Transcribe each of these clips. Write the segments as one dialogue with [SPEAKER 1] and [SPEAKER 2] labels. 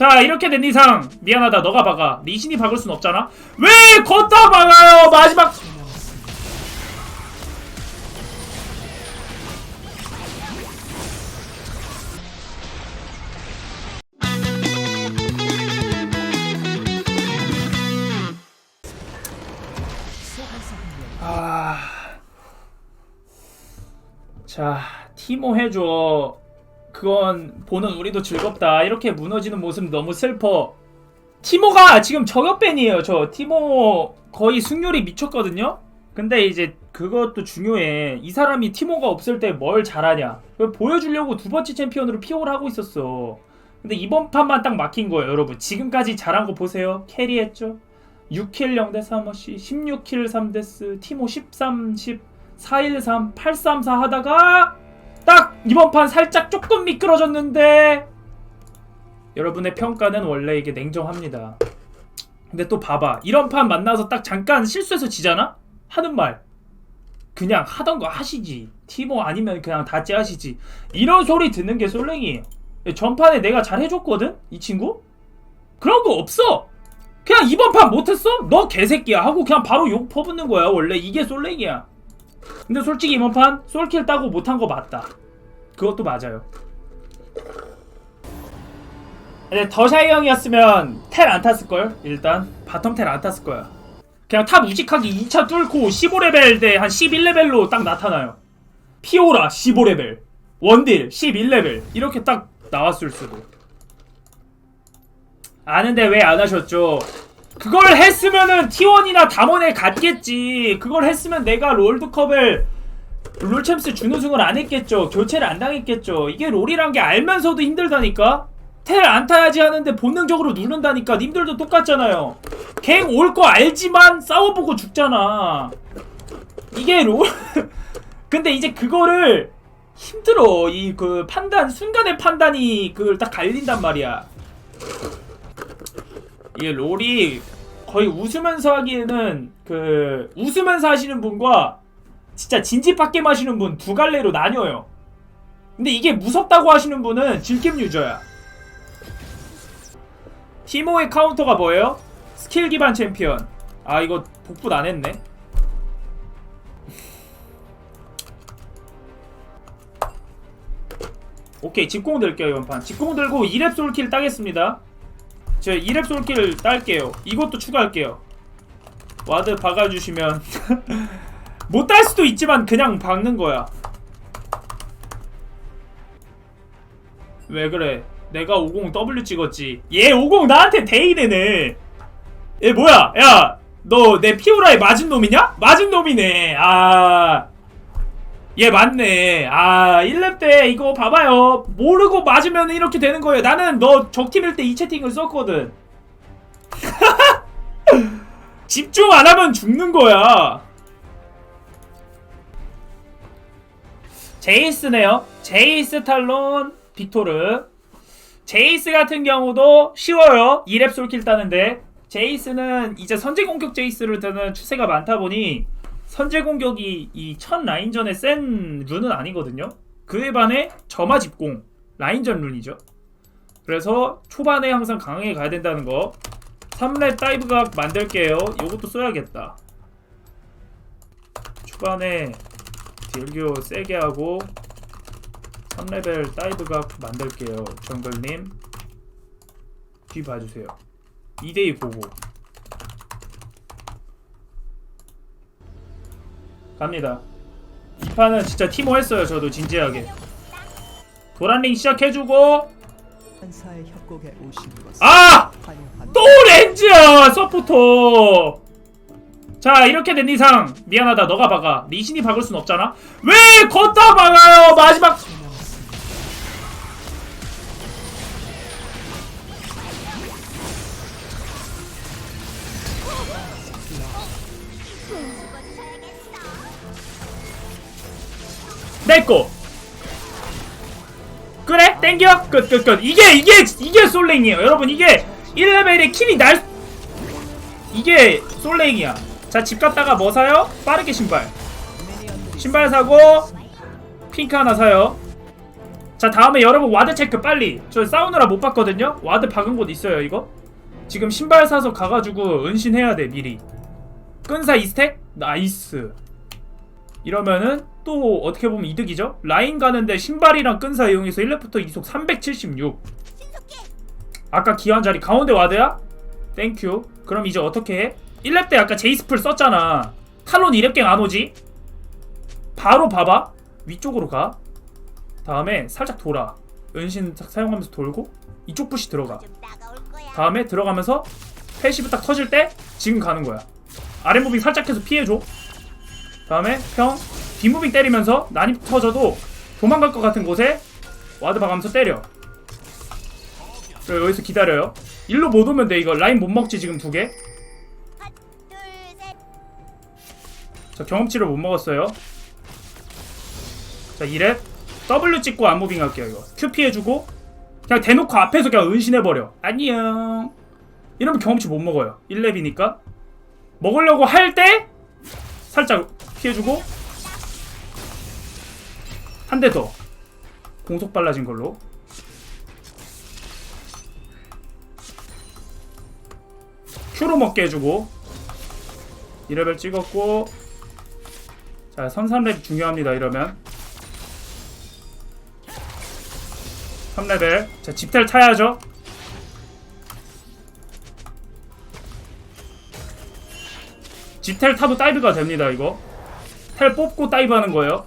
[SPEAKER 1] 자 이렇게 된 이상 미안하다. 너가 박아. 리신이 박을 순 없잖아. 왜 걷다 박아요? 마지막! 아... 자 티모 해줘 그건 보는 우리도 즐겁다. 이렇게 무너지는 모습 너무 슬퍼. 티모가 지금 저격밴이에요 저. 티모 거의 승률이 미쳤거든요? 근데 이제 그것도 중요해. 이 사람이 티모가 없을 때 뭘 잘하냐. 보여주려고 두 번째 챔피언으로 피오를 하고 있었어. 근데 이번 판만 딱 막힌 거예요 여러분. 지금까지 잘한 거 보세요. 캐리했죠? 6킬 0대 3어시 16킬 3데스 티모 13 10 413 834 하다가 딱 이번 판 살짝 조금 미끄러졌는데 여러분의 평가는 원래 이게 냉정합니다. 근데 또 봐봐 이런 판 만나서 딱 잠깐 실수해서 지잖아? 하는 말 그냥 하던 거 하시지 티모 아니면 그냥 다찌 하시지 이런 소리 듣는 게 솔랭이에요 전판에 내가 잘 해줬거든? 이 친구? 그런 거 없어 그냥 이번 판 못했어? 너 개새끼야 하고 그냥 바로 욕 퍼붓는 거야 원래 이게 솔랭이야 근데 솔직히 이번 판 솔킬 따고 못한 거 맞다. 그것도 맞아요. 근데 더샤이 형이었으면 텔 안 탔을 걸. 일단 바텀 텔 안 탔을 거야. 그냥 탑 우직하게 2차 뚫고 15레벨 대 한 11레벨로 딱 나타나요. 피오라 15레벨, 원딜 11레벨 이렇게 딱 나왔을 수도. 아는데 왜 안 하셨죠? 그걸 했으면은 T1이나 담원에 갔겠지. 그걸 했으면 내가 롤드컵을 롤챔스 준우승을 안 했겠죠. 교체를 안 당했겠죠. 이게 롤이란 게 알면서도 힘들다니까. 텔 안 타야지 하는데 본능적으로 누른다니까. 님들도 똑같잖아요. 갱 올 거 알지만 싸워보고 죽잖아. 이게 롤. 근데 이제 그거를 힘들어. 이 그 판단 순간의 판단이 그걸 딱 갈린단 말이야. 이게 롤이 거의 웃으면서 하기에는 그 웃으면서 하시는 분과 진짜 진지받게 마시는 분 두 갈래로 나뉘어요. 근데 이게 무섭다고 하시는 분은 질겜 유저야. 티모의 카운터가 뭐예요? 스킬 기반 챔피언. 아 이거 복붙 안 했네. 오케이 집공 들게요 이번 판. 집공 들고 2렙 솔킬 따겠습니다. 제가 2렙 솔킬을 딸게요. 이것도 추가할게요. 와드 박아주시면 못 딸 수도 있지만 그냥 박는 거야. 왜 그래? 내가 50W 찍었지. 얘 50 나한테 데이되네. 얘 뭐야? 야, 너 내 피오라에 맞은 놈이냐? 맞은 놈이네. 아. 얘 맞네. 아, 1렙 때 이거 봐봐요. 모르고 맞으면 이렇게 되는 거예요. 나는 너 적팀일 때 이 채팅을 썼거든. 집중 안 하면 죽는 거야. 제이스네요. 제이스 탈론 빅토르. 제이스 같은 경우도 쉬워요. 2렙 솔킬 따는데. 제이스는 이제 선제 공격 제이스를 드는 추세가 많다 보니 선제 공격이 이 첫 라인전에 센 룬은 아니거든요. 그에 반해 점화 집공 라인전 룬이죠. 그래서 초반에 항상 강하게 가야 된다는 거. 3렙 다이브각 만들게요. 이것도 써야겠다. 초반에 딜교 세게 하고 3레벨 다이브각 만들게요. 정글님 뒤 봐주세요. 2대2 보고 갑니다. 이 판은 진짜 티모 했어요. 저도 진지하게. 도란링 시작해주고 아! 또 렌즈야 서포터 자 이렇게 된 이상 미안하다 너가 박아 리신이 박을 순 없잖아 왜 걷다 박아요 마지막 내꺼 그래? 땡겨? 끝끝 끝. 이게 이게 이게 솔랭이에요. 여러분 이게 1레벨에 킬이 날 이게 솔랭이야. 자 집 갔다가 뭐 사요? 빠르게 신발. 신발 사고 핑크 하나 사요. 자 다음에 여러분 와드 체크 빨리. 저 싸우느라 못 봤거든요? 와드 박은 곳 있어요 이거? 지금 신발 사서 가가지고 은신해야 돼 미리. 끈사 2스택? 나이스 이러면은 또 어떻게 보면 이득이죠. 라인 가는데 신발이랑 끈사 이용해서 1렙부터 이속 376 아까 기한 자리 가운데 와드야? 땡큐 그럼 이제 어떻게 해? 1렙 때 아까 제이스풀 썼잖아. 탈론 2렙갱 안 오지? 바로 봐봐. 위쪽으로 가. 다음에 살짝 돌아. 은신 사- 사용하면서 돌고 이쪽 푸시 들어가. 다음에 들어가면서 패시브 딱 터질 때 지금 가는 거야. 아랫무빙 살짝 해서 피해줘 다음에 평 뒷무빙 때리면서 난입 터져도 도망갈 것 같은 곳에 와드 박으면서 때려. 그리고 여기서 기다려요. 일로 못 오면 돼 이거. 라인 못 먹지 지금 두개? 자 경험치를 못 먹었어요. 자 2렙 W 찍고 안무빙 할게요 이거. Q 피해주고 그냥 대놓고 앞에서 그냥 은신해버려. 안녕. 이러면 경험치 못 먹어요. 1렙이니까. 먹으려고 할 때 살짝 피해주고 한 대 더. 공속 빨라진 걸로. Q로 먹게 해주고 2레벨 찍었고 자 선삼렙 중요합니다 이러면. 3레벨. 자 집텔 타야죠. 집텔 타도 다이브가 됩니다 이거 텔 뽑고 다이브 하는 거예요.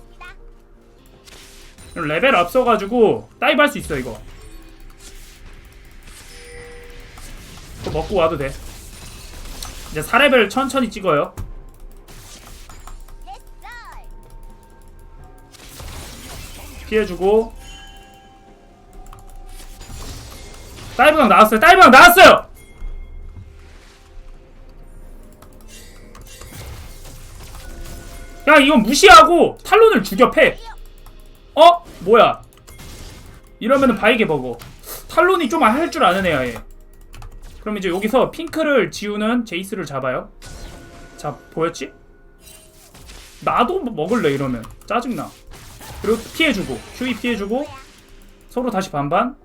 [SPEAKER 1] 레벨 앞서가지고 다이브 할 수 있어 이거. 또 먹고 와도 돼. 이제 4레벨 천천히 찍어요. 피해주고. 다이브강 나왔어요. 다이브강 나왔어요 야 이건 무시하고 탈론을 죽여 패. 어? 뭐야? 이러면은 바이게 버거. 탈론이 좀 할 줄 아는 애야 얘. 그럼 이제 여기서 핑크를 지우는 제이스를 잡아요. 자 보였지? 나도 뭐 먹을래 이러면. 짜증나. 그리고 피해주고 QE 피해주고 서로 다시 반반.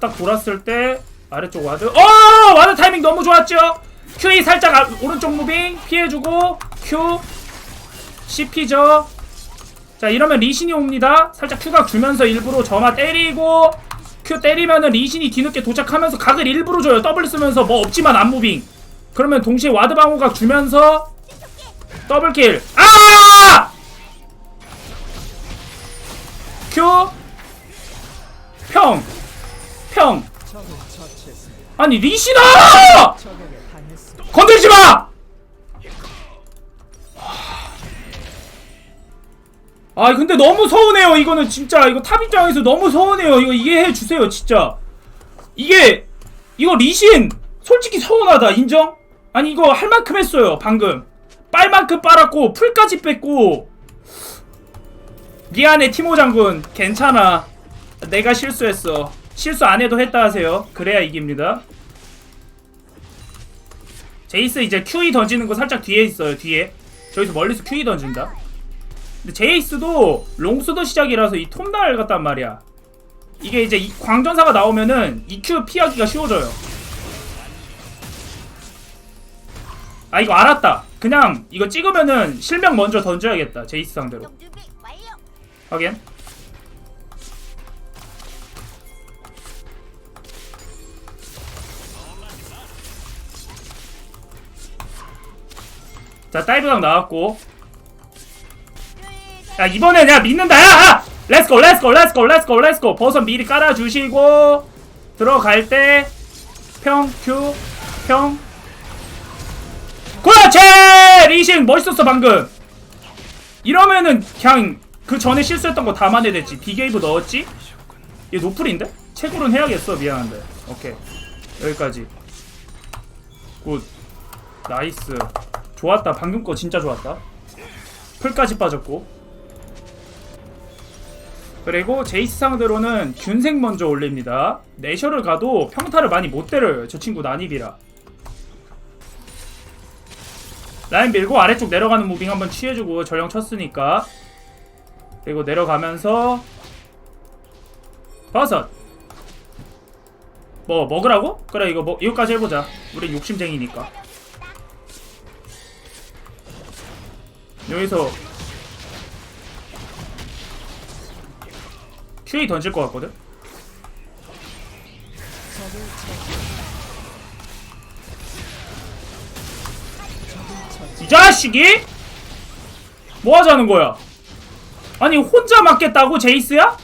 [SPEAKER 1] 딱 돌았을 때 아래쪽 와드. 어! 와드 타이밍 너무 좋았죠 QE 살짝 아, 오른쪽 무빙 피해주고 Q CP죠. 자 이러면 리신이 옵니다. 살짝 Q각 주면서 일부러 점화 때리고 Q 때리면은 리신이 뒤늦게 도착하면서 각을 일부러 줘요. 더블 쓰면서 뭐 없지만 안 무빙. 그러면 동시에 와드 방어각 주면서 더블킬. 아! Q 평. 평. 아니
[SPEAKER 2] 당했습니다.
[SPEAKER 1] 건들지 마! 아 근데 너무 서운해요. 이거는 진짜 이거 탑 입장에서 너무 서운해요. 이거 이해해 주세요 진짜. 이게 이거 리신 솔직히 서운하다. 인정? 아니 이거 할 만큼 했어요 방금. 빨 만큼 빨았고 풀까지 뺐고. 미안해 티모 장군. 괜찮아. 내가 실수했어. 실수 안 해도 했다 하세요. 그래야 이깁니다 제이스 이제 QE 던지는 거 살짝 뒤에 있어요 뒤에. 저기서 멀리서 QE 던진다. 근데 제이스도 롱스도 시작이라서 이 톱날 같단 말이야. 이게 이제 이 광전사가 나오면은 EQ 피하기가 쉬워져요. 아 이거 알았다. 그냥 이거 찍으면은 실명 먼저 던져야겠다 제이스 상대로. 확인 자 다이브강 나왔고 야 이번엔 야 믿는다 야! 야! 렛츠고 렛츠고 렛츠고 렛츠고 렛츠고 버섯 미리 깔아주시고 들어갈 때 평, 큐, 평 그렇지! 리신 멋있었어 방금 이러면은 그냥 그 전에 실수했던 거다 만회됐지 비게이브 넣었지? 얘 노플인데? 채굴은 해야겠어 미안한데 오케이 여기까지 굿 나이스 좋았다. 방금 거 진짜 좋았다. 풀까지 빠졌고. 그리고 제이스 상대로는 균생 먼저 올립니다. 내셔를 가도 평타를 많이 못 때려요. 저 친구 난입이라. 라인 밀고 아래쪽 내려가는 무빙 한번 취해주고 전령 쳤으니까. 그리고 내려가면서 버섯. 뭐 먹으라고? 그래 이거 뭐 이거까지 해보자. 우리 욕심쟁이니까 여기서 큐이 던질 것 같거든? 이 자식이? 뭐 하자는 거야? 아니 혼자 맞겠다고 제이스야?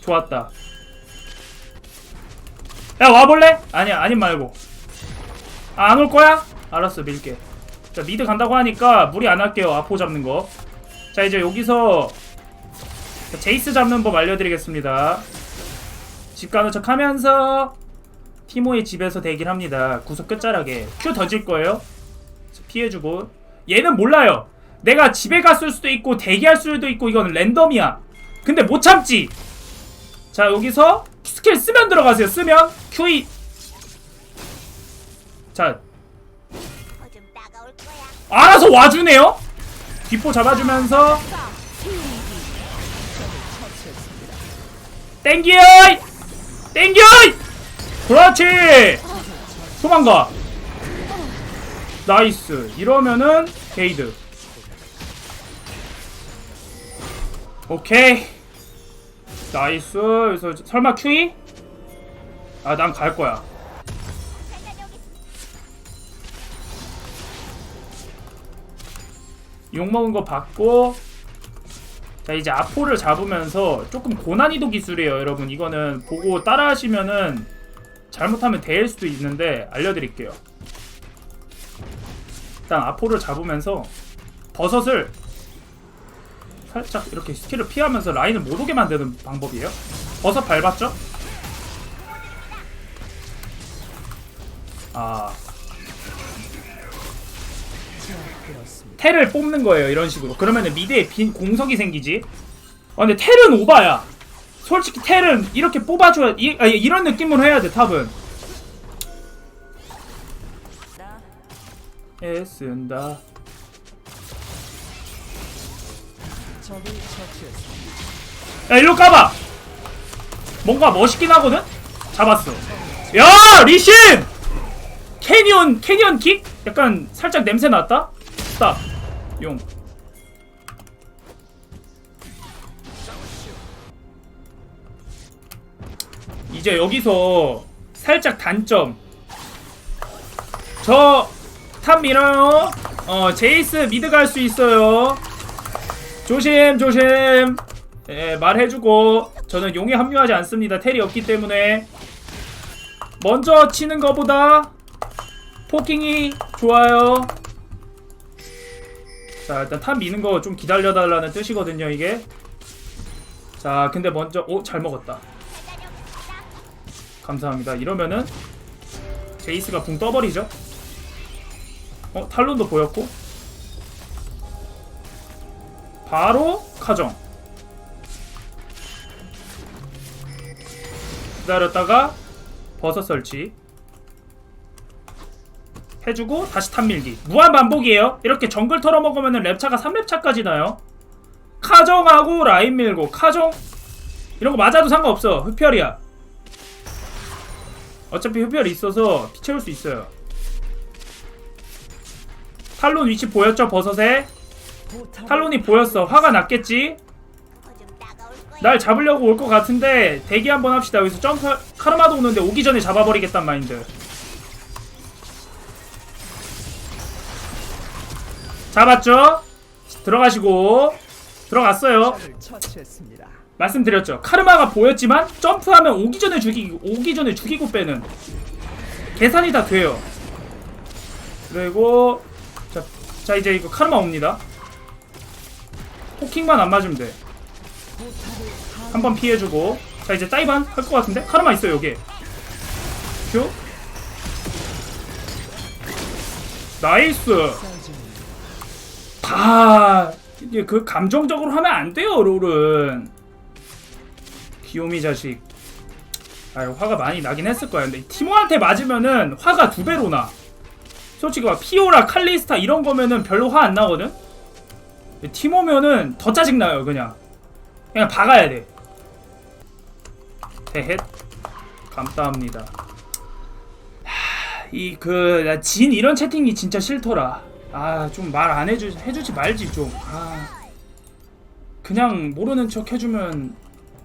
[SPEAKER 1] 좋았다 야 와볼래? 아니야 아님 말고 아, 안 올 거야? 알았어 밀게 자 미드 간다고 하니까 무리 안 할게요. 아포 잡는 거 자 이제 여기서 제이스 잡는 법 알려드리겠습니다. 집 가는 척 하면서 티모의 집에서 대기를 합니다. 구석 끝자락에. 큐 던질 거예요. 피해주고. 얘는 몰라요. 내가 집에 갔을 수도 있고 대기할 수도 있고 이거는 랜덤이야. 근데 못 참지. 자 여기서 스킬 쓰면 들어가세요. 쓰면 QE 자. 알아서 와주네요? 뒷포 잡아주면서. 땡겨 땡겨! 그렇지! 도망가. 나이스. 이러면은 게이드. 오케이. 나이스. 그래서 설마 큐이? 아난 갈 거야 욕먹은 거 받고 자 이제 아포를 잡으면서 조금 고난이도 기술이에요 여러분. 이거는 보고 따라 하시면은 잘못하면 대일 수도 있는데 알려드릴게요. 일단 아포를 잡으면서 버섯을 살짝 이렇게 스킬을 피하면서 라인을 못 오게 만드는 방법이에요. 버섯 밟았죠? 아 텔을 뽑는 거예요 이런 식으로 그러면은 미드에 빈 공석이 생기지 아 근데 텔은 오바야 솔직히 텔은 이렇게 뽑아줘야 이, 아, 이런 느낌으로 해야 돼 탑은 애쓴다
[SPEAKER 2] 처치했습니다.
[SPEAKER 1] 야 일로 까봐 뭔가 멋있긴 하거든? 잡았어 야 리신! 캐니언 캐니언 킥? 약간 살짝 냄새 났다? 스탑 용. 이제 여기서 살짝 단점. 저 탑 밀어요 어 제이스 미드 갈 수 있어요. 조심 조심. 예, 말해주고. 저는 용에 합류하지 않습니다. 텔이 없기 때문에. 먼저 치는 것보다 포킹이 좋아요. 자 일단 탑 미는 거 좀 기다려달라는 뜻이거든요 이게. 자 근데 먼저 오 잘 먹었다. 감사합니다. 이러면은 제이스가 붕 떠버리죠. 어 탈론도 보였고 바로 카정 기다렸다가 버섯 설치 해주고 다시 탑밀기 무한 반복이에요 이렇게 정글 털어먹으면 랩차가 3랩차까지 나요 카정하고 라인 밀고 카정 이런 거 맞아도 상관없어 흡혈이야 어차피 흡혈이 있어서 피 채울 수 있어요 탈론 위치 보였죠 버섯에 탈론이 보였어. 화가 났겠지? 날 잡으려고 올 것 같은데 대기 한번 합시다. 여기서 점프 카르마도 오는데 오기 전에 잡아버리겠단 마인드. 잡았죠? 들어가시고 들어갔어요. 말씀드렸죠. 카르마가 보였지만 점프하면 오기 전에 죽이고 오기 전에 죽이고 빼는 계산이 다 돼요. 그리고 자, 자 이제 이거 카르마 옵니다. 포킹만 안 맞으면 돼. 한 번 피해주고 자 이제 따이반 할 것 같은데 카르마 있어요 여기 큐 나이스
[SPEAKER 2] 다.
[SPEAKER 1] 그 감정적으로 하면 안 돼요 롤은. 귀요미 자식. 아 화가 많이 나긴 했을 거야. 근데 티모한테 맞으면은 화가 두 배로 나. 솔직히 막 피오라 칼리스타 이런 거면은 별로 화 안 나거든? 티모면은 더 짜증나요 그냥. 그냥 박아야 돼. 헤헷. 감사합니다. 이그 진 이런 채팅이 진짜 싫더라 아 좀 말 안 해주 해주지 말지 좀 아 그냥 모르는 척 해주면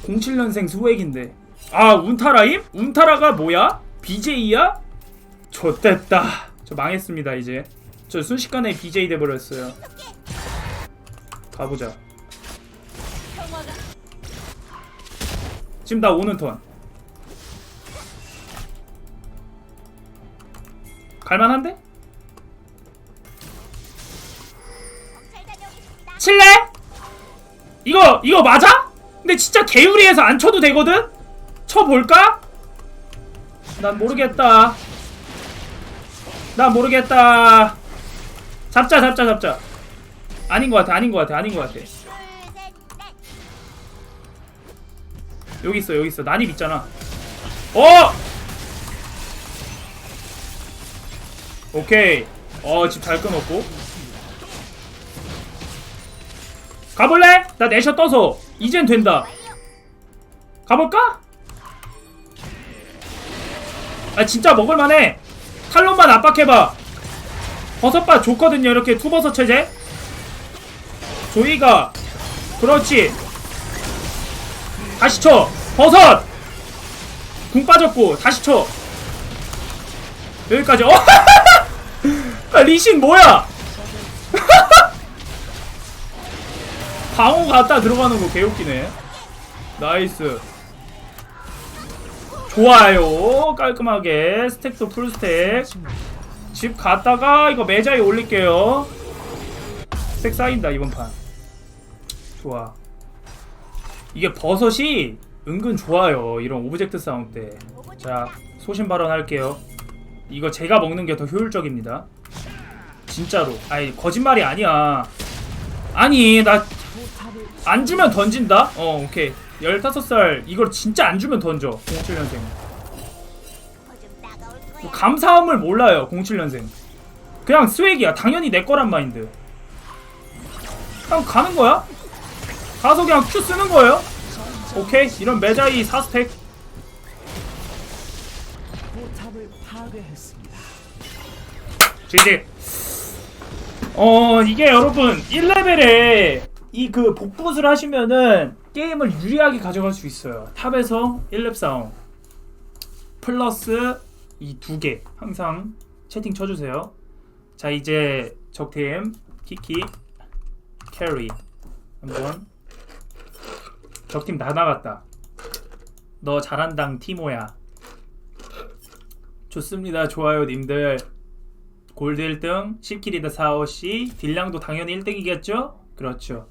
[SPEAKER 1] 07년생 수액인데 아 운타라임? 운타라가 뭐야? BJ야? 좋됐다 저 망했습니다 이제 저 순식간에 BJ 돼버렸어요 가보자 지금 나 오는 턴 갈만한데? 칠래? 이거 이거 맞아? 근데 진짜 개유리해서 안 쳐도 되거든? 쳐볼까? 난 모르겠다 난 모르겠다 잡자 잡자 잡자 아닌 것 같아 아닌 것 같아 아닌 것 같아. 여기 있어 여기 있어 난입 있잖아 어! 오케이 어집 잘 끊었고 가볼래? 나 내셔 떠서. 이젠 된다. 가볼까? 아 진짜 먹을만해. 탈론만 압박해봐. 버섯바 좋거든요 이렇게 투버섯 체제. 조이가. 그렇지. 다시 쳐. 버섯! 궁 빠졌고 다시 쳐. 여기까지. 어? 아, 리신 뭐야 방어 갔다 들어가는 거 개웃기네. 나이스. 좋아요. 깔끔하게 스택도 풀스택. 집 갔다가 이거 매자에 올릴게요. 스택 쌓인다 이번 판. 좋아. 이게 버섯이 은근 좋아요 이런 오브젝트 싸움 때자 소신 발언할게요. 이거 제가 먹는 게 더 효율적입니다. 진짜로. 아니 거짓말이 아니야. 아니 나 안 주면 던진다? 어 오케이. 15살 이걸 진짜 안 주면 던져. 07년생.
[SPEAKER 3] 거좀 따가울 거야.
[SPEAKER 1] 감사함을 몰라요 07년생. 그냥 스웩이야. 당연히 내 거란 마인드. 그냥 가는 거야? 가서 그냥 Q 쓰는 거예요? 오케이. 이런 매자이 4스택.
[SPEAKER 2] 포탑을 파괴했습니다.
[SPEAKER 1] GG 어 이게 여러분 1레벨에 이 그 복붙을 하시면은 게임을 유리하게 가져갈 수 있어요. 탑에서 1렙 싸움. 플러스 이 두 개. 항상 채팅 쳐주세요. 자 이제 적팀 키키 캐리. 한번. 적팀 다 나갔다. 너 잘한당 티모야. 좋습니다. 좋아요 님들. 골드 1등 10킬이다 4호씨. 딜량도 당연히 1등이겠죠? 그렇죠